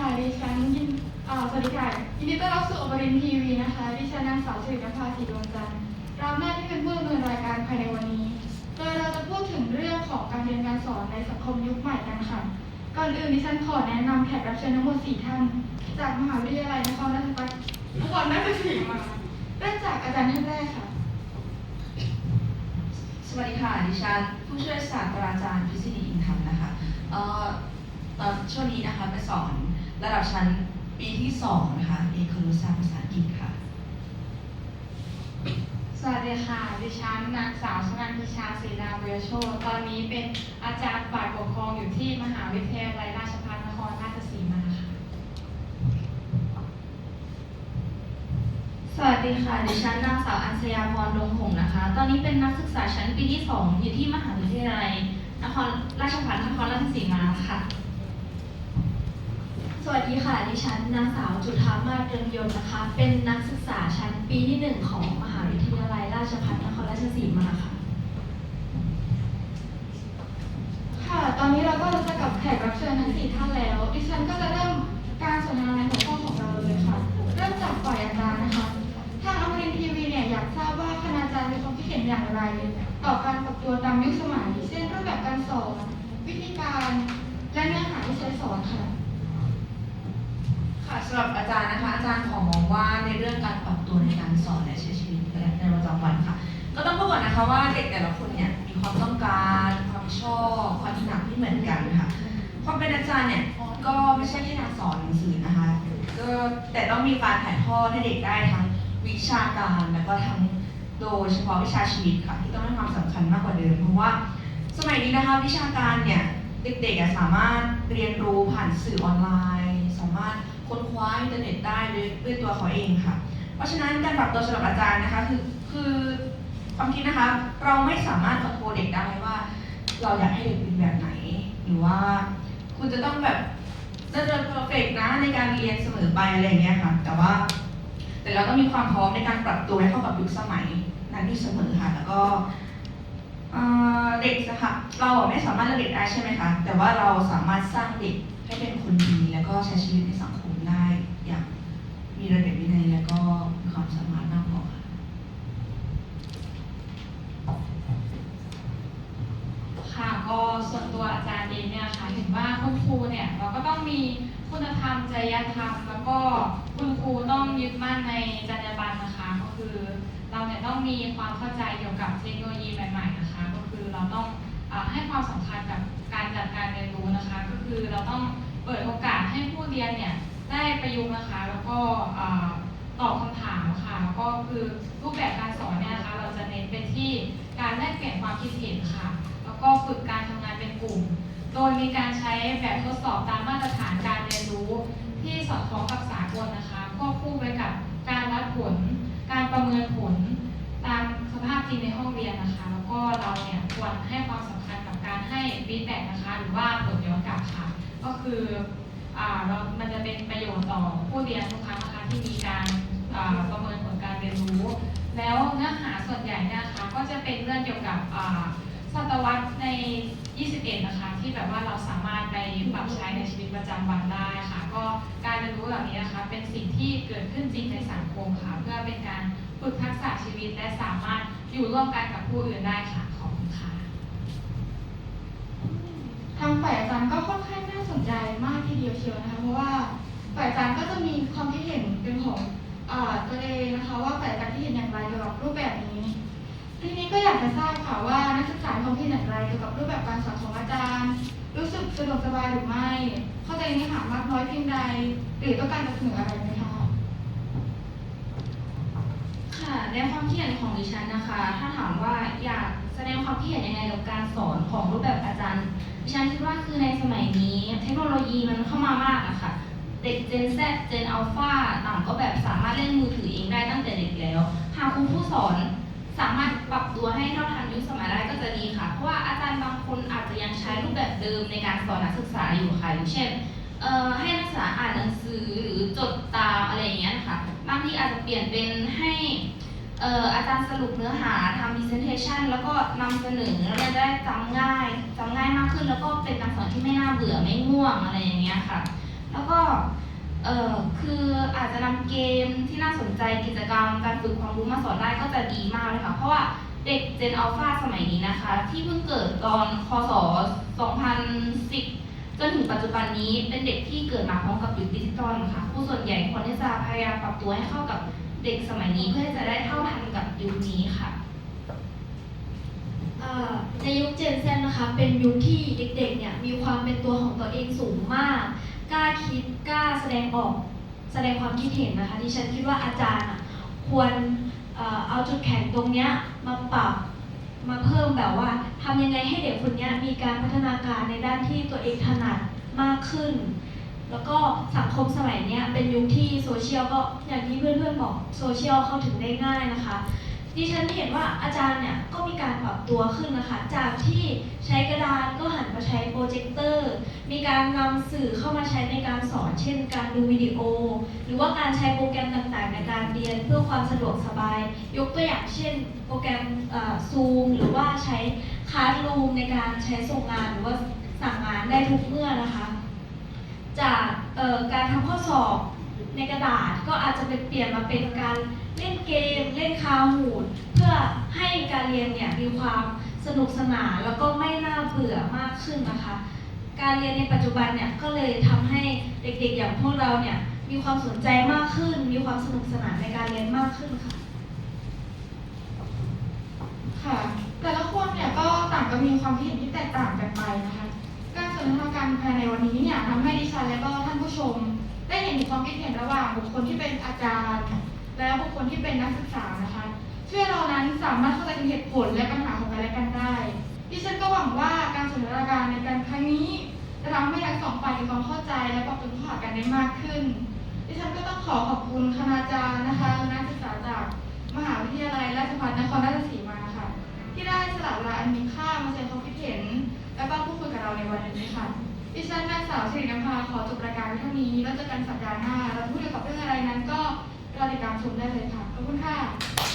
ค่ะ ดิฉันยินอ่าสวัสดีค่ะ ยินดีต้อนรับสู่อมรินทร์ทีวีนะคะ ดิฉันนางสาวสิรินภาสีดวงจันทร์รับหน้าที่เป็นผู้ดำเนินรายการภายในวันนี้ โดยเราจะพูดถึงเรื่องของการเรียนการสอนในสังคมยุคใหม่กันค่ะ ก่อนอื่นดิฉันขอแนะนำแขกรับเชิญทั้งหมด4ท่าน จากมหาวิทยาลัยนครราชบัณฑิตนครราชสีมาเริ่มจากอาจารย์ท่านแรกค่ะ สวัสดีค่ะ ดิฉันผู้ช่วยศาสตราจารย์พิสิทธิ์อินธรรมนะคะเอ่อตอนช่วงนี้นะคะไปสอน ระดับชั้นปีที่สองนะคะเอกครุศาสตร์ภาษาอังกฤษค่ะ สวัสดีค่ะ ดิฉันนางสาวชนันทิชาศรีนาเวชโชตตอนนี้เป็นอาจารย์ฝ่ายปกครองอยู่ที่มหาวิทยาลัยราชภัฏนครราชสีมาค่ะ สวัสดีค่ะ ดิฉันนางสาวอัญชยาพรดงหงส์นะคะ ตอนนี้เป็นนักศึกษาชั้นปีที่2อยู่ที่มหาวิทยาลัยนครราชภัฏนครราชสีมาค่ะ สวัสดีค่ะ ดิฉันนางสาวจุธามาศเรืองยนต์นะคะ เป็นนักศึกษาชั้นปีที่1ของมหาวิทยาลัยราชภัฏนครราชสีมาค่ะ ค่ะ ตอนนี้เราก็จักกับแขกรับเชิญทั้งสี่ท่านแล้ว ดิฉันก็จะเริ่มการสนทนาในหัวข้อของเราเลยค่ะ เริ่มจากฝ่ายอาจารย์นะคะ ทางอมรินทร์ทีวีเนี่ยอยากทราบว่าคณาจารย์มีความคิดเห็นอย่างไร ต่อการปรับตัวตามยุคสมัย เช่นรูปแบบการสอน วิธีการ และเนื้อหาที่ใช้สอนค่ะ ค่ะสำหรับอาจารย์นะคะ อาจารย์ขอมองว่าในเรื่องการปรับตัวในการสอนและใช้ชีวิตในประจำวันค่ะ ก็ต้องพูดก่อนนะคะว่าเด็กแต่ละคนเนี่ยมีความต้องการความชอบความถนัดที่เหมือนกันค่ะความเป็นอาจารย์เนี่ยก็ไม่ใช่แค่การสอนหนังสือนะคะก็แต่ต้องมีการถ่ายทอดให้เด็กได้ทั้งวิชาการแล้วก็ทั้งโดยเฉพาะวิชาชีวิตค่ะที่ต้องให้ความสำคัญมากกว่าเดิมเพราะว่าสมัยนี้นะคะวิชาการเนี่ยเด็กๆสามารถเรียนรู้ผ่านสื่อออนไลน์ สามารถ ค้นคว้าอินเทอร์เน็ตได้ด้วยด้วยตัวเขาเองค่ะ เพราะฉะนั้นการปรับตัวสำหรับอาจารย์นะคะคือคือความคิดนะคะ เราไม่สามารถคอนโทรลเด็กได้ว่า เราอยากให้เด็กเป็นแบบไหน หรือว่าคุณจะต้องแบบเจริญเพอร์เฟกนะในการเรียนเสมอไปอะไรอย่างเงี้ยค่ะ แต่ว่า แต่เราต้องมีความพร้อมในการปรับตัวให้เข้ากับยุคสมัยนั้นอยู่เสมอค่ะ แล้วก็เด็กนะคะเราอะไม่สามารถเลือกเด็กได้ใช่ไหมคะ แต่ว่าเราสามารถสร้างเด็กให้เป็นคนดีแล้วก็ใช้ชีวิตในสังคมได้อย่างมีระเบียบวินัยแล้วก็มีความ สามารถมากพอค่ะค่ะก็ส่วนตัวอาจารย์เองเนี่ยค่ะเห็นว่าคุณครูเนี่ยเราก็ต้องมีคุณธรรมจริยธรรม แล้วก็คุณครูต้องยึดมั่นในจรรยาบรรณนะคะก็คือเราเนี่ยต้องมีความเข้าใจเกี่ยวกับเทคโนโลยีใหม่ ๆนะคะ ก็คือเราต้องอให้ความสำคัญกับการจัดการเรียนรู้นะคะ ก็คือเราต้องเปิดโอกาสให้ผู้เรียนเนี่ยได้ประยุกต์นะคะ แล้วก็ ตอบคำถามค่ะ ก็คือรูปแบบการสอนเนี่ยนะคะเราจะเน้นไปที่การแลกเปลี่ยนความคิดเห็นค่ะ แล้วก็ฝึกการทำงานเป็นกลุ่ม โดยมีการใช้แบบทดสอบตามมาตรฐานการเรียนรู้ ที่สอดคล้องกับสากลนะคะควบคู่ไปกับการวัดผล การประเมินผล ตามสภาพจริงในห้องเรียนนะคะ แล้วก็เราเนี่ยควรให้ความสำคัญกับการให้ฟีดแบ็นะคะ หรือว่าผลย้อนกลับค่ะ ก็คืออ่าเรามันจะเป็นประโยชน์ต่อผู้เรียนทุกครั้งนะคะที่มีการ ประเมินผลการเรียนรู้ แล้วเนื้อหาส่วนใหญ่เนี่ยนะคะก็จะเป็นเรื่องเกี่ยวกับศตวรรษใน 21 นะคะ ที่แบบว่าเราสามารถไปปรับใช้ในชีวิตประจำวันได้ค่ะ ก็การเรียนรู้เหล่านี้นะคะ เป็นสิ่งที่เกิดขึ้นจริงในสังคมค่ะ เพื่อเป็นการฝึกทักษะชีวิตและสามารถอยู่ร่วมกันกับผู้อื่นได้ค่ะขอบคุณค่ะทางฝ่ายอาจารย์ก็ค่อนข้างน่าสนใจมากทีเดียวเชียวนะคะเพราะว่าฝ่ายอาจารย์ก็จะมีความคิดเห็นเป็นของ ตัวเองนะคะว่าฝ่ายอารย์ที่เห็นอย่างไรเกี่ยวกับรูปแบบนี้ ทีนี้ก็อยากจะทราบค่ะว่านักศึกษามีความคิดเห็นอย่างไรเกี่ยวกับรูปแบบการสอนของอาจารย์ รู้สึกสะดวกสบายหรือไม่ เข้าใจเนื้อหามากน้อยเพียงใด หรือต้องการจะเสนออะไรไหมคะค่ะในความคิดเห็นของดิฉันนะคะ ถ้าถามว่าอยากแสดงความคิดเห็นยังไงกับการสอนของรูปแบบอาจารย์ดิฉันคิดว่าคือในสมัยนี้ เทคโนโลยีมันเข้ามามากอะค่ะ เด็ก Gen Z Gen Alpha ต่างก็แบบสามารถเล่นมือถือเองได้ตั้งแต่เด็กแล้ว หากครูผู้สอนสามารถปรับตัวให้เท่าทันยุคสมัยได้ก็จะดีค่ะ เพราะว่าอาจารย์บางคนอาจจะยังใช้รูปแบบเดิมในการสอนนักศึกษาอยู่ค่ะอย่างเช่นให้นักศึกษาอ่านหนังสือหรือจดตามอะไรอย่างเงี้ยนะคะบางทีอาจจะเปลี่ยนเป็นให้เอ่ออาจารย์สรุปเนื้อหาทำ presentation แล้วก็นำเสนอแล้วจะได้จำง่ายจำง่ายมากขึ้น แล้วก็เป็นการสอนที่ไม่น่าเบื่อไม่ง่วงอะไรอย่างเงี้ยค่ะ แล้วก็เออคืออาจจะนำเกมที่น่าสนใจกิจกรรมการฝึกความรู้มาสอนได้ก็จะดีมากเลยค่ะ เพราะว่าเด็กเจนอัลฟาสมัยนี้นะคะ ที่เพิ่งเกิดตอนคศ 2010 จนถึงปัจจุบันนี้เป็นเด็กที่เกิดมาพร้อมกับยุคดิจิตอลค่ะผู้ส่วนใหญ่ควรที่จะพยายามปรับตัวให้เข้ากับเด็กสมัยนี้เพื่อจะได้เท่าทันกับยุคนี้ค่ะในยุคเจนเซนนะคะ เป็นยุคที่เด็กๆเนี่ยมีความเป็นตัวของตัวเองสูงมาก กล้าคิดกล้าแสดงออก แสดงความคิดเห็นนะคะที่ฉันคิดว่าอาจารย์อะควรเอาจุดแข็งตรงเนี้ยมาปรับมาเพิ่มแบบว่าทำยังไงให้เด็กคนนี้มีการพัฒนาการในด้านที่ตัวเองถนัดมากขึ้น แล้วก็สังคมสมัยนี้เป็นยุคที่โซเชียลก็อย่างที่เพื่อนๆบอกโซเชียลเข้าถึงได้ง่ายนะคะ ดิฉันเห็นว่าอาจารย์เนี่ยก็มีการปรับตัวขึ้นนะคะ จากที่ใช้กระดานก็หันมาใช้โปรเจคเตอร์ มีการนำสื่อเข้ามาใช้ในการสอน เช่น การดูวิดีโอ หรือว่าการใช้โปรแกรมต่างๆ ในการเรียนเพื่อความสะดวกสบาย ยกตัวอย่างเช่น โปรแกรมซูมหรือว่าใช้คาร์ดรูมในการใช้ส่งงานหรือว่าสั่งงานได้ทุกเมื่อนะคะ จากการทำข้อสอบในกระดาษก็อาจจะเป็นเปลี่ยนมาเป็นการ เล่นเกม เล่นคาหูด เพื่อให้การเรียนเนี่ยมีความสนุกสนานแล้วก็ไม่น่าเบื่อมากขึ้นนะคะ การเรียนในปัจจุบันเนี่ยก็เลยทำให้เด็กๆ อย่างพวกเราเนี่ยมีความสนใจมากขึ้น มีความสนุกสนานในการเรียนมากขึ้นค่ะค่ะแต่ละคนเนี่ยก็ต่างก็มีความคิดเห็นที่แตกต่างกันไปนะคะ การสนทนาการภายในวันนี้เนี่ยทำให้ดิฉันและก็ท่านผู้ชม ได้เห็นถึงความคิดเห็นระหว่างบุคคลที่เป็นอาจารย์ และบุคคลที่เป็นนักศึกษานะคะช่วยเรานั้นสามารถเข้าใจเหตุผลและปัญหาของกันและกันได้ ดิฉันก็หวังว่าการสนทนาการในการครั้งนี้จะทำให้ทั้งสองฝ่ายมีความเข้าใจและปรับตัวเข้าหากันได้มากขึ้น ดิฉันก็ต้องขอขอบคุณคณาจารย์นะคะนักศึกษาจากมหาวิทยาลัยราชภัฏนครราชสีมาค่ะ ที่ได้สละเวลาอันมีค่ามาแสดงความคิดเห็น และก็พูดคุยกับเราในวันนี้ค่ะ ดิฉันนางสาวสิรินภาขอจบรายการว้เท่านี้แล้วเจอกันสัปดาห์หน้าเราพูดเกี่ยวกับเรื่องอะไรนั้นก็ ก็ติดตามชมได้เลยค่ะ ขอบคุณค่ะ